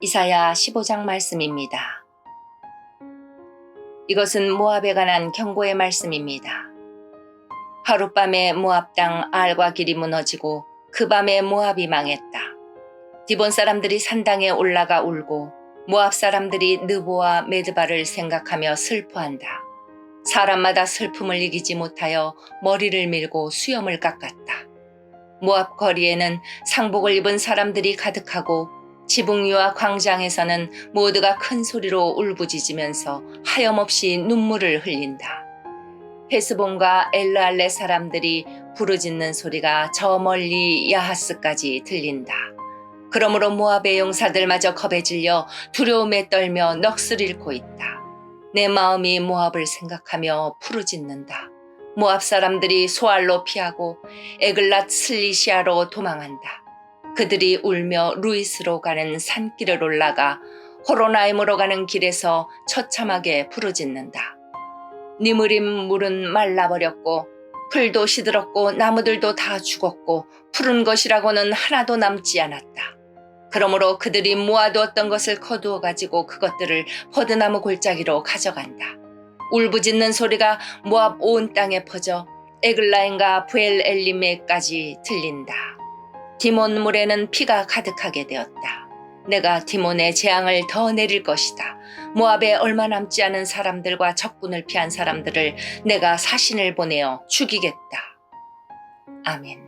이사야 15장 말씀입니다. 이것은 모압에 관한 경고의 말씀입니다. 하룻밤에 모압 땅 알과 길이 무너지고 그 밤에 모압이 망했다. 디본 사람들이 산당에 올라가 울고 모압 사람들이 느보와 메드바를 생각하며 슬퍼한다. 사람마다 슬픔을 이기지 못하여 머리를 밀고 수염을 깎았다. 모압 거리에는 상복을 입은 사람들이 가득하고 지붕 위와 광장에서는 모두가 큰 소리로 울부짖으면서 하염없이 눈물을 흘린다. 헤스본과 엘르알레 사람들이 부르짖는 소리가 저 멀리 야하스까지 들린다. 그러므로 모압의 용사들마저 겁에 질려 두려움에 떨며 넋을 잃고 있다. 내 마음이 모압을 생각하며 부르짖는다. 모압 사람들이 소알로 피하고 에글랏 슬리시아로 도망한다. 그들이 울며 루이스로 가는 산길을 올라가 호로나임으로 가는 길에서 처참하게 부르짖는다. 니무림 물은 말라버렸고 풀도 시들었고 나무들도 다 죽었고 푸른 것이라고는 하나도 남지 않았다. 그러므로 그들이 모아두었던 것을 거두어 가지고 그것들을 버드나무 골짜기로 가져간다. 울부짖는 소리가 모압 온 땅에 퍼져 에글라인과 부엘 엘리메까지 들린다. 디몬 물에는 피가 가득하게 되었다. 내가 디몬의 재앙을 더 내릴 것이다. 모압에 얼마 남지 않은 사람들과 적군을 피한 사람들을 내가 사신을 보내어 죽이겠다. 아멘.